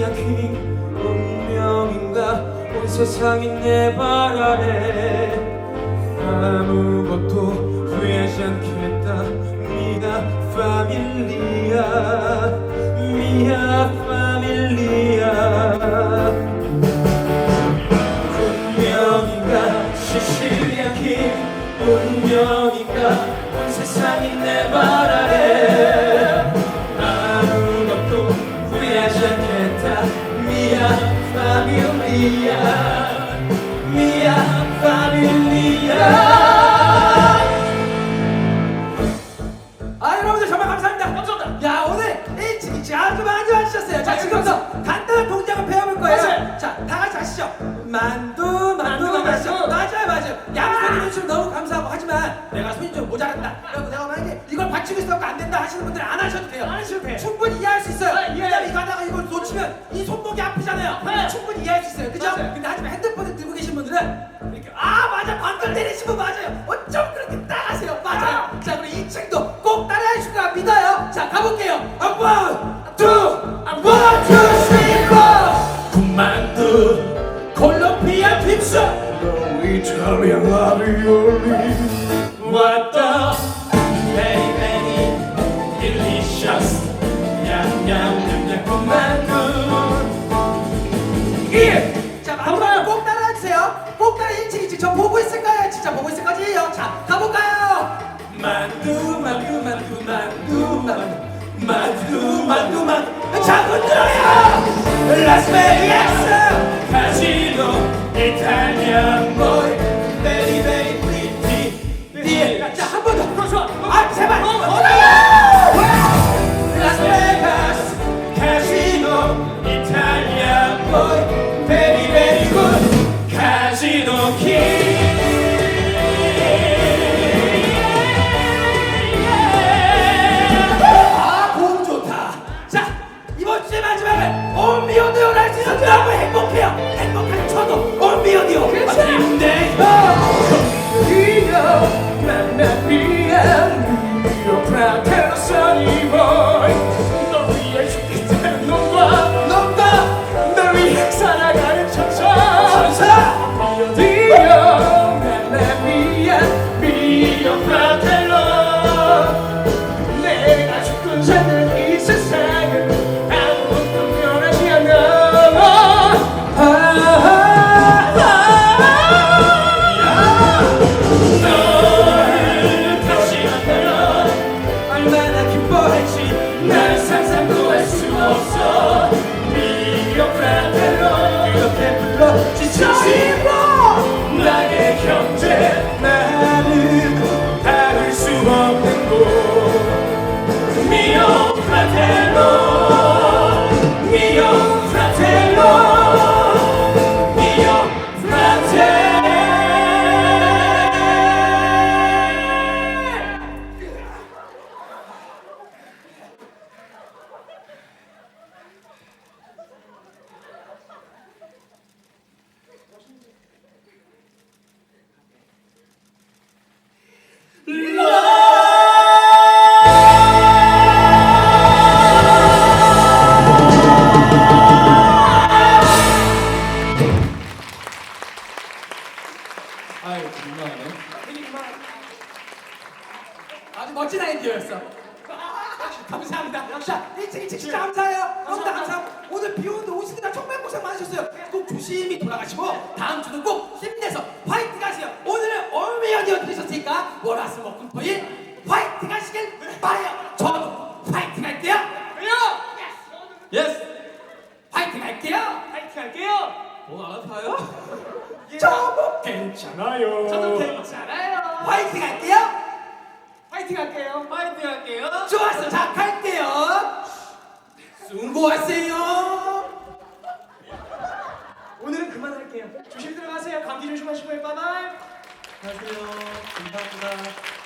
약이 운명인가? 온 세상이 내 발 아래. 아무것도 후회하지 않게 만두 만두 만두, 마시죠. 만두. 맞아요 맞아요. 양손이 해주면 너무 감사하고 하지만 내가 손이 좀 모자란다. 그리고 내가 만약에 이걸 받치고 있어도 안 된다 하시는 분들은 안 하셔도 돼요. 안 하셔도 돼요. 충분히 이해할 수 있어요. 아, 이해해요. 왜냐면 이거 하다가 이걸 놓치면 이 손목이 아프잖아요. 아파요. 충분히 이해할 수 있어요. 그죠? 맞아요. 근데 하지만 핸드폰을 들고 계신 분들은 이렇게 아 맞아 방금 때리신 분 맞아요. 어쩜 그렇게 따라하세요? 맞아요. 자 그럼 2층도 꼭 따라해 주실 거라 믿어요. 자 가볼게요. 아, 원, 이탈리안 라비올리 왔다 베리 베리 딜리셔스 냠냠냠냠 군만두 예! 자 마지막으로 꼭 따라해 주세요. 꼭 따라 1층 2층 저 보고 있을 거예요. 진짜 보고 있을 거지요. 자 가볼까요? 만두 만두 만두 만두 만두 만두 만두 만두 자 흔들어요 라스베이거스 카지노 이탈리안 제발. 어, 어. 지쳐 힘으로 나의 경제 아유 정말 아주 멋진 아이디어였어. 감사합니다. 자, 일찍 일찍 진짜 감사해요. 너무 다 감사하고 오늘 비 오는데 오시느라 정말 고생 많으셨어요. 꼭 조심히 돌아가시고 다음 주는 꼭 힘내서 화이팅 하세요. 오늘은 올메어디어 들으셨으니까 월화수목금토일 화이팅 하시길 바래요. 저도 화이팅 할게요. 예스 화이팅 할게요. 파이팅 할게요 뭐 아파요? 저도 괜찮아요. 저도 괜찮아요. 화이팅 할게요. 파이팅 할게요. 파이팅 할게요. 좋았어. 자, 갈게요. 수고하세요. 오늘은 그만할게요. 조심 들어가세요. 감기 조심하시고요. 바이바이. 안녕하세요. 감사합니다